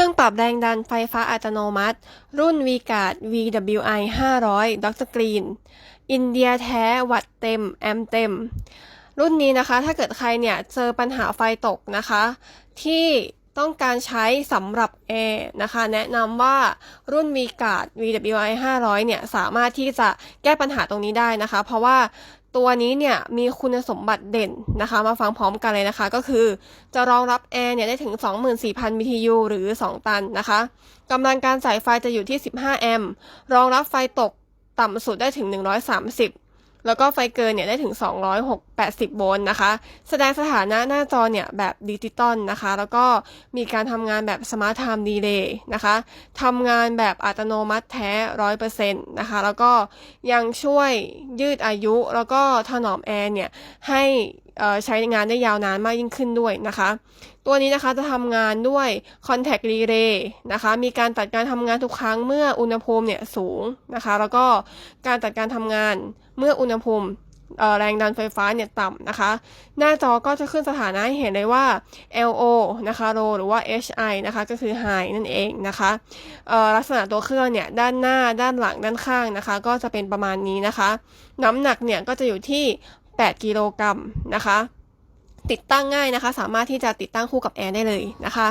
ครื่องปรับแรงดันไฟฟ้าอัตโนมัติ รุ่น v g a r d VWI 500ดรกรีนอินเดียแท้ วัตต์เต็ม แอมป์เต็ม รุ่นนี้นะคะ ถ้าเกิดใครเนี่ย เจอปัญหาไฟตกนะคะ ที่ต้องการใช้สำหรับแอร์นะคะ แนะนำว่ารุ่น v g a r d VWI 500 เนี่ย สามารถที่จะแก้ปัญหาตรงนี้ได้นะคะ เพราะว่า ตัวนี้เนี่ยมีคุณสมบัติเด่นนะคะ มาฟังพร้อมกันเลยนะคะ ก็คือจะรองรับแอร์เนี่ยได้ถึง 24,000 BTU หรือ 2 ตันนะคะกำลังการจ่ายไฟจะอยู่ที่ 15 แอมป์รองรับไฟตกต่ำสุดได้ถึง 130 แล้วก็ไฟเกินเนี่ยได้ถึง 80 โวลต์นะคะ แสดงสถานะหน้าจอเนี่ยแบบดิจิตอลนะคะ แล้วก็มีการทำงานแบบ Smart Time Delay นะคะทำงานแบบอัตโนมัติแท้ 100%นะคะ แล้วก็ยังช่วยยืดอายุ แล้วก็ถนอมแอร์เนี่ยให้ใช้งานได้ยาวนานมากยิ่งขึ้นด้วยนะคะ ตัวนี้นะคะจะทำงานด้วย Contact Relay นะคะ มีการตัดการทำงานทุกครั้งเมื่ออุณหภูมิเนี่ยสูงนะคะ แล้วก็การตัดการทำงานเมื่ออุณหภูมิ แรงดันไฟฟ้าเนี่ยต่ำนะคะ หน้าจอก็จะขึ้นสถานะให้เห็นเลยว่า LO นะคะ low หรือว่า HI นะคะก็คือ high นั่นเองนะคะลักษณะตัวเครื่องเนี่ยด้านหน้าด้านหลังด้านข้างนะคะ ก็จะเป็นประมาณนี้นะคะ น้ำหนักเนี่ยก็จะอยู่ที่ 8 กิโลกรัมนะคะติดตั้งง่ายนะคะ สามารถที่จะติดตั้งคู่กับแอร์ได้เลยนะคะ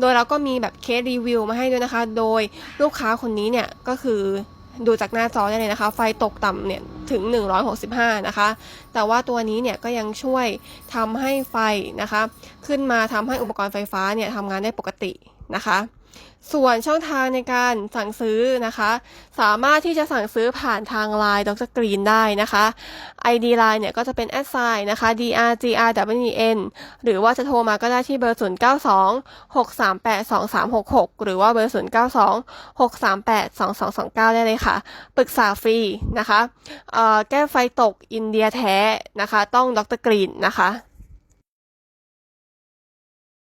โดยเราก็มีแบบเคสรีวิวมาให้ด้วยนะคะ โดยลูกค้าคนนี้เนี่ยก็คือ ดูจากหน้าจอได้เลยนะคะ ไฟตกต่ำเนี่ยถึง 165 นะคะ แต่ว่าตัวนี้เนี่ยก็ยังช่วยทำให้ไฟนะคะ ขึ้นมาทำให้อุปกรณ์ไฟฟ้าเนี่ยทำงานได้ปกตินะคะ ส่วนช่องทางในการสั่งซื้อนะคะ สามารถที่จะสั่งซื้อผ่านทาง Line ดรกรีนได้นะคะ ID Line เนี่ยก็จะเป็นแอดไซน์นะคะ drgrwn หรือว่าจะโทรมาก็ได้ที่เบอร์ 092 638 2366 หรือว่าเบอร์ 092 638 2229 ได้เลยค่ะ ปรึกษาฟรีนะคะ แก้ไฟตกอินเดียแท้นะคะ ต้องดรกรีนนะคะ